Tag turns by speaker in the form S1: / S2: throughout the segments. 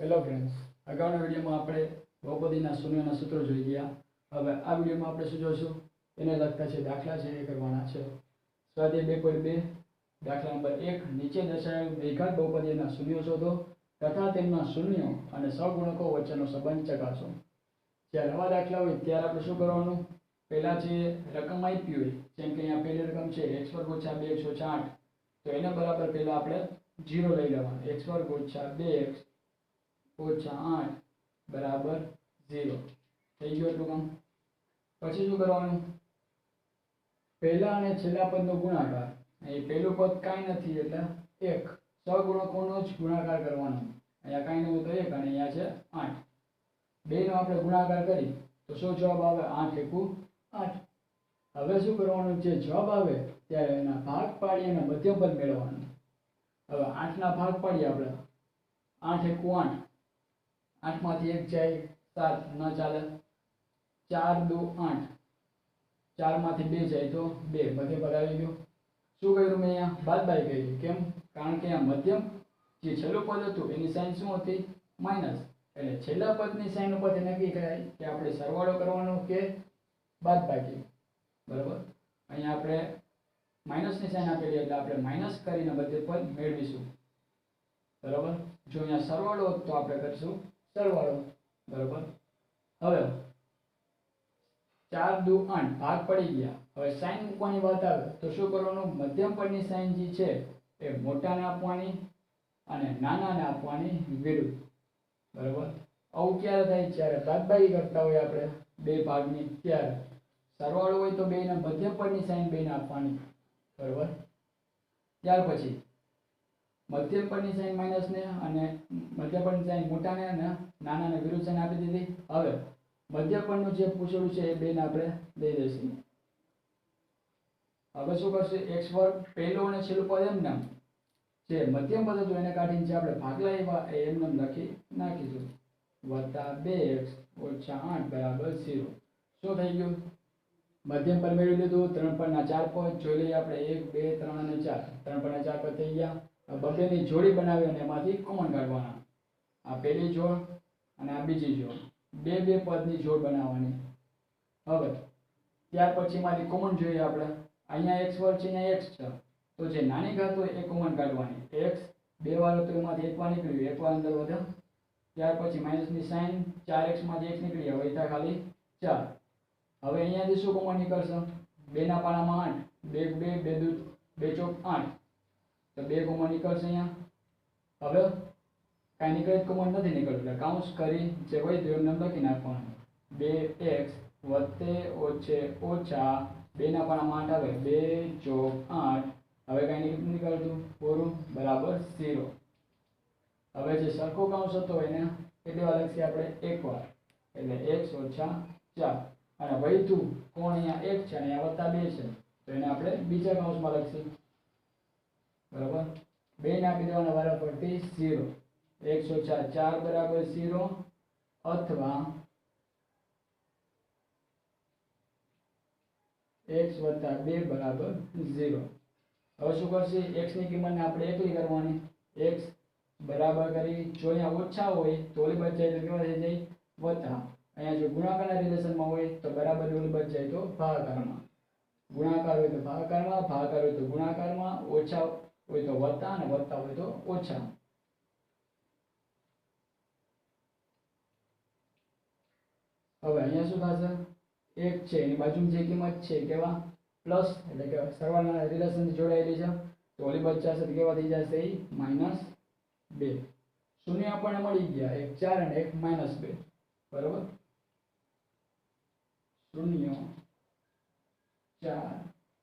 S1: Hello friends અગાઉના વિડીયોમાં આપણે બહુપદીના શૂન્યના સૂત્રો જોઈ ગયા. હવે આ વિડીયોમાં આપણે શું જોઈશું? એને લગતા છે દાખલા છે એ કરવાના છે. સ્વાધ્યાય બે પોઈન્ટ બે, દાખલા નંબર એક, નીચે દર્શાવેલ દ્વિઘાત બહુપદીના શૂન્યો શોધો તથા તેમના શૂન્યો અને સગુણકો વચ્ચેનો સંબંધ ચકાસો. જ્યારે આવા દાખલા હોય ત્યારે આપણે શું કરવાનું? પહેલાં જે રકમ આપી હોય, જેમ કે અહીંયા પહેલી રકમ છે એક્સ વર્ગ ઓછા બે એકસો આઠ તો એના બરાબર પહેલાં આપણે જીરો લઈ લેવાનું. એક્સ વર્ગ ઓછા બે એક્સ ઓછા આઠ બરાબર ઝીરો. થઈ ગયું એટલું કામ? પછી શું કરવાનું? પહેલા અને છેલ્લા પદનો ગુણાકાર. અહીં પહેલું પદ કાંઈ નથી એટલે એક. સગુણકોનો જ ગુણાકાર કરવાનો. અહીંયા કાંઈ નવું તો એક અને અહીંયા છે આઠ. બેનો આપણે ગુણાકાર કરી, તો શું જવાબ આવે? આઠ એકું આઠ. હવે શું કરવાનું? જે જવાબ આવે, ત્યારે એના ભાગ પાડી અને મધ્યમ પદ મેળવવાનું. હવે આઠના ભાગ પાડીએ આપણે. આઠ એકું આઠ. આઠમાંથી એક જાય, સાત ન ચાલે. ચાર દો આઠ. ચારમાંથી બે જાય તો બે. બધે પદ ગયું. શું કર્યું મેં અહીંયા? બાદબાઈ કરી કેમ? કારણ કે અહીંયા મધ્યમ જે છેલ્લું પદ હતું, એની સાઈન શું હતી? માઇનસ. એટલે છેલ્લા પદની સાઈન ઉપર નક્કી કરાય કે આપણે સરવાળો કરવાનો કે બાદબાકી. બરાબર? અહીંયા આપણે માઇનસની સાઈન આપેલી એટલે આપણે માઇનસ કરીને બધે પદ મેળવીશું. બરાબર? જો અહીંયા સરવાળો તો આપણે કરીશું સરવાળો. બરોબર? હવે ચાર દુ આઠ, ભાગ પડી ગયા. હવે સાઈન મૂકવાની વાત આવે તો શું કરવાનું? મધ્યમ પદની સાઈન જે છે એ મોટાને આપવાની અને નાનાને આપવાની વિરુદ્ધ. બરોબર? આવું ક્યારે થાય? જ્યારે બાદબાકી કરતા હોય આપણે બે ભાગની, ત્યારે. સરવાળો હોય તો બેને મધ્યમ પદની સાઈન બેને આપવાની. બરોબર? ત્યાર પછી મધ્યમ પદની સાઈન માઇનસ ને અને મધ્ય પદની સાઈન મોટાને અને નાનાને વિરુદ્ધ સાઈન આપી દીધી. હવે મધ્ય પદનું જે પૂછેલું છે એ બેને આપણે દઈ દઈશું. હવે શું કરશે? એક્સ વર્ગ પહેલું અને છેલ્લું પદ એમ નામ. જે મધ્યમ પદ હતું એને કાઢીને જે આપણે ભાગલા એવા એ એમ નામ લખી નાખીશું. વત્તા બે એક્સ ઓછા આઠ બરાબર ઝીરો શું થઈ ગયું? મધ્યમ પર મેળવી લીધું, ત્રણ પરના ચાર પદ. જોઈ લઈએ આપણે એક, બે, ત્રણ અને ચાર. ત્રણ પરના ચાર પદ થઈ ગયા. બબ્બેની જોડી બનાવી અને એમાંથી કોમન કાઢવાના. આ પહેલી જોડ અને આ બીજી જોડ. બે બે પદની જોડ બનાવવાની. હવે, ત્યાર પછી મારી કોમન જોઈએ આપણે. અહીંયા એક્સ વર્ગ છે અહીંયા એક્સ છે. તો જે નાની ઘાત હોય એ કોમન કાઢવાની. એક્સ બે વાર હતો એમાંથી એક વાર નીકળ્યું એક વાર અંદર વધે. ત્યાર પછી માઇનસની સાઇન ચાર એક્સમાંથી એક નીકળી હવે ત્યાં ખાલી ચાર. હવે અહીંયાથી શું કોમન નીકળશે? બેના પાણામાં આઠ. બે બે બે દૂધ બે ચોક આઠ. તો બે કોમન નીકળશે અહીંયા. હવે કાંઈ નીકળે કોમન નથી નીકળતું. કાઉન્સ કરી જે હોય તો લખી નાખવાનું. બે એક્સ વત્તે ઓછે ઓછા બેના પણ આમાં આવે. બે ચોક આઠ. હવે કાંઈ નીકળતું. પૂરું. બરાબર ઝીરો હવે જે સરખો કાઉન્સ હતો એને કેટલી વાર લખીએ આપણે? એક વાર એટલે એક્સ ઓછા ચાર. અને વૈધું કોણ અહીંયા એક છે અને અહીંયા વત્તા બે છે. તો એને આપણે બીજા કાઉન્સમાં લખીશું. બરાબર? બે ને આપી દેવાના વારા પરથી ઝીરો એકસો ચાર ચાર બરાબર ઝીરો અથવા એક્સ વત્તા બે બરાબર ઝીરો. હવે શું કરશે? એક્સની કિંમતને આપણે એકલી કરવાની. એક્સ બરાબર કરી જો અહીંયા ઓછા હોય તો ઓલી બાજુ જાય તો કેવા થઈ જાય? વત્તા. અહીંયા જો ગુણાકારના રિલેશનમાં હોય તો બરાબર ઓલી બાજુ જાય તો ભાગાકારમાં. ગુણાકાર હોય તો ભાગાકારમાં, ભાગાકાર હોય તો ગુણાકારમાં, ઓછા હોય તો વત્તા અને વત્તા હોય તો ઓછા. હવે અહીંયા શું થશે? એક છે, એની બાજુમાં જે કિંમત છે કેવા? પ્લસ, એટલે કે સરવાળાના રિલેશનથી જોડાયેલી છે. તો ઓલી બચ્ચા છે કેવા થઈ જશે? એ માઇનસ બે. શૂન્ય આપણને મળી ગયા. એક ચાર અને એક માઇનસ બે. બરોબર? શૂન્ય, ચાર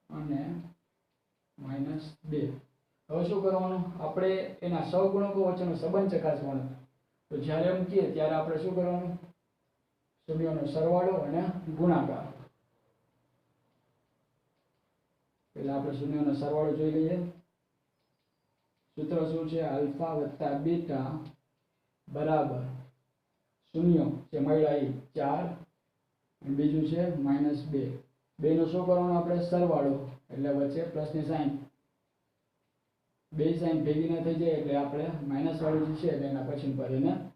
S1: અને માઇનસ બે. હવે શું કરવાનું? આપણે એના સહગુણકો વચ્ચેનો સંબંધ ચકાસવાનો. તો જ્યારે એમ કહીએ, ત્યારે આપણે શું કરવાનું? શૂન્યનો સરવાળો અને ગુણાકાર. પેલા આપણે શૂન્યનો સરવાળો જોઈ લઈએ. સૂત્ર શું છે? આલ્ફા વત્તા બીટા બરાબર શૂન્ય જે મળ્યા એ ચાર. બીજું છે માઇનસ બે. બેનો શું કરવાનો આપણે? સરવાળો. એટલે વચ્ચે પ્લસની સાઈન. બે સાઇન ભેગી ના થઈ જાય એટલે આપણે માઇનસ વાળું જે છે એના પછી પર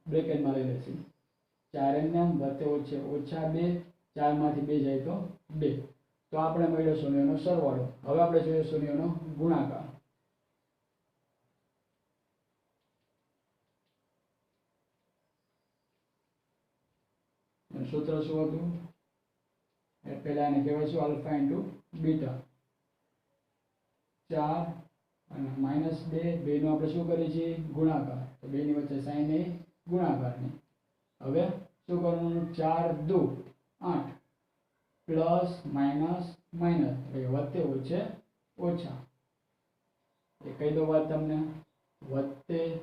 S1: બ્રેકેટમાં લઈ લઈશું. ચાર એમને વત્તે ઓછે, ઓછા બે, ચારમાંથી બે જાય તો બે. તો આપણે મળ્યો શૂન્યનો સરવાળો. હવે આપણે જોઈએ શૂન્યનો ગુણાકાર. સૂત્ર શું હતું? એ એને કહેવાય છે આલ્ફા ઇન્ટુ બીટા. ચાર અને માઇનસ બે, બેનો આપણે શું કરીએ છીએ? ગુણાકાર. તો બેની વચ્ચે સાઈન એ ગુણાકારની હવે શું કરવાનું? ચાર, દુ, આઠ. Plus, minus minus. એટલે ઓછે, ઓછા. એ કહી દો વાત તમને. વત્તે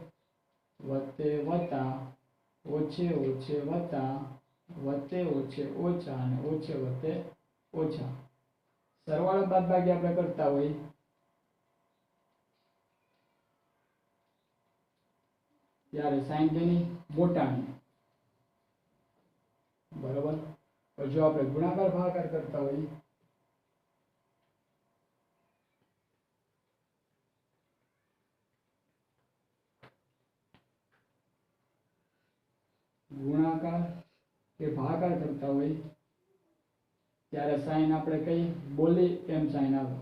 S1: વત્તે વત્તા, ઓછે ઓછે વત્તા, વત્તે ઓછે ઓછા અને ઓછે વત્તે ઓછા. સરવાળો બાદ બાકી આપણે કરતા હોય ત્યારે સાઈન તેની મોટાની. બરોબર? પણ જો આપણે ગુણાકાર ભાગાકાર કરતા હોઈએ. ગુણાકાર કે ભાગાકાર કરતા હોય ત્યારે સાઈન આપણે કઈ બોલી તેમ સાઈન આવે.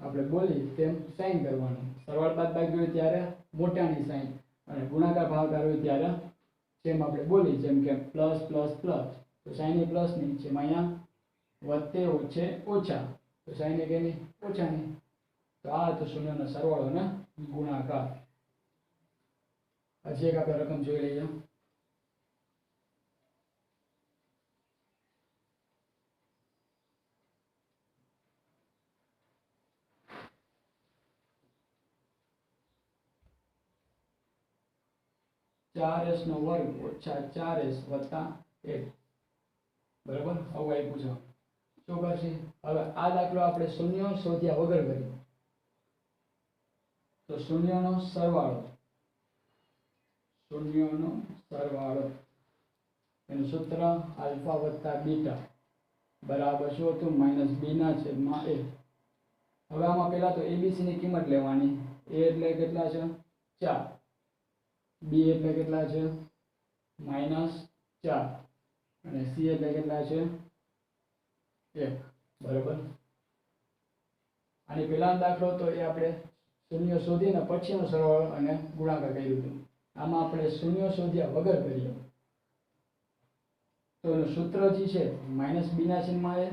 S1: આપણે બોલી તેમ સાઈન કરવાનું. સરવાળ બાદ બાકી હોય ત્યારે મોટાની સાઈન. અને ગુણાકાર ભાગાકાર હોય ત્યારે જેમ આપણે બોલી, જેમ કે પ્લસ પ્લસ પ્લસ તો સાઈન પ્લસની જેમ અહીંયા વધતે ઓછે ઓછા. તો સાઈન કેની? ઓછાની. તો આ તો શૂન્યનો સરવાળો ને ગુણાકાર. હજી એક આપણે રકમ જોઈ લઈએ. ચાર એસ નો વર્ગ ઓછા ચાર એસ વત્તા એક. બરાબર? હવે આપ્યું છે. શું કરશે હવે આ દાખલો આપણે શૂન્ય શોધ્યા વગર કરીએ. તો શૂન્યનો સરવાળો. શૂન્યનો સરવાળો. એનું સૂત્ર આલ્ફા વત્તા બીટા. બરાબર શું હતું? માઇનસ બીના છેદમાં એ હવે આમાં પહેલા તો એબીસીની કિંમત લેવાની. એ એટલે કેટલા છે? ચાર. બી એટલે કેટલા છે? માઇનસ ચાર. અને સી એટલે કેટલા છે? એક. બરોબર? અને પહેલાનો દાખલો તો એ આપણે શૂન્ય શોધીને પછીનો સરવાળો અને ગુણાકાર કર્યું હતું. આમાં આપણે શૂન્ય શોધ્યા વગર કરીએ તો એનું સૂત્ર જે છે માઇનસ બીના ચિહ્નમાં એ.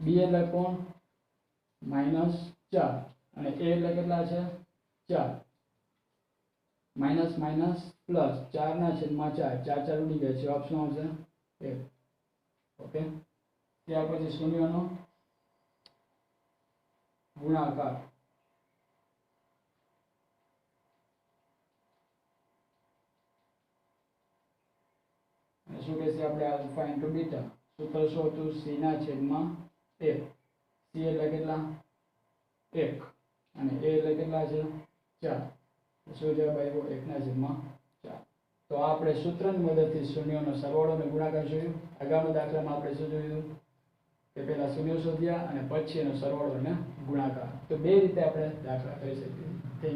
S1: બી એટલે કોણ? માઇનસ ચાર. અને એ એટલે કેટલા છે? ચાર. માઇનસ માઇનસ પ્લસ ચારના છેદમાં ચાર. ચાર ચાર ઉડી ગયા છે. ઓપ્શન આવશે એક. ઓકે? ત્યાર પછી શૂન્યનો ગુણાકાર. શું કહે છે આપણે આલ્ફા ઇન્ટુ બીટા? સૂત્ર શું હતું સી ના છેદમાં એક. સી એટલે કેટલા? એક. અને એ એટલે કેટલા છે? ચાર. શું જવાબ એકના જેમાં ચાર તો આપણે સૂત્રની મદદથી શૂન્યનો સરવાળો અને ગુણાકાર જોયું. આગામી દાખલામાં આપણે શું જોયું? કે પહેલાં શૂન્યો શોધ્યા અને પછી એનો સરવાળો અને ગુણાકાર. તો બે રીતે આપણે દાખલા કરી શકીએ.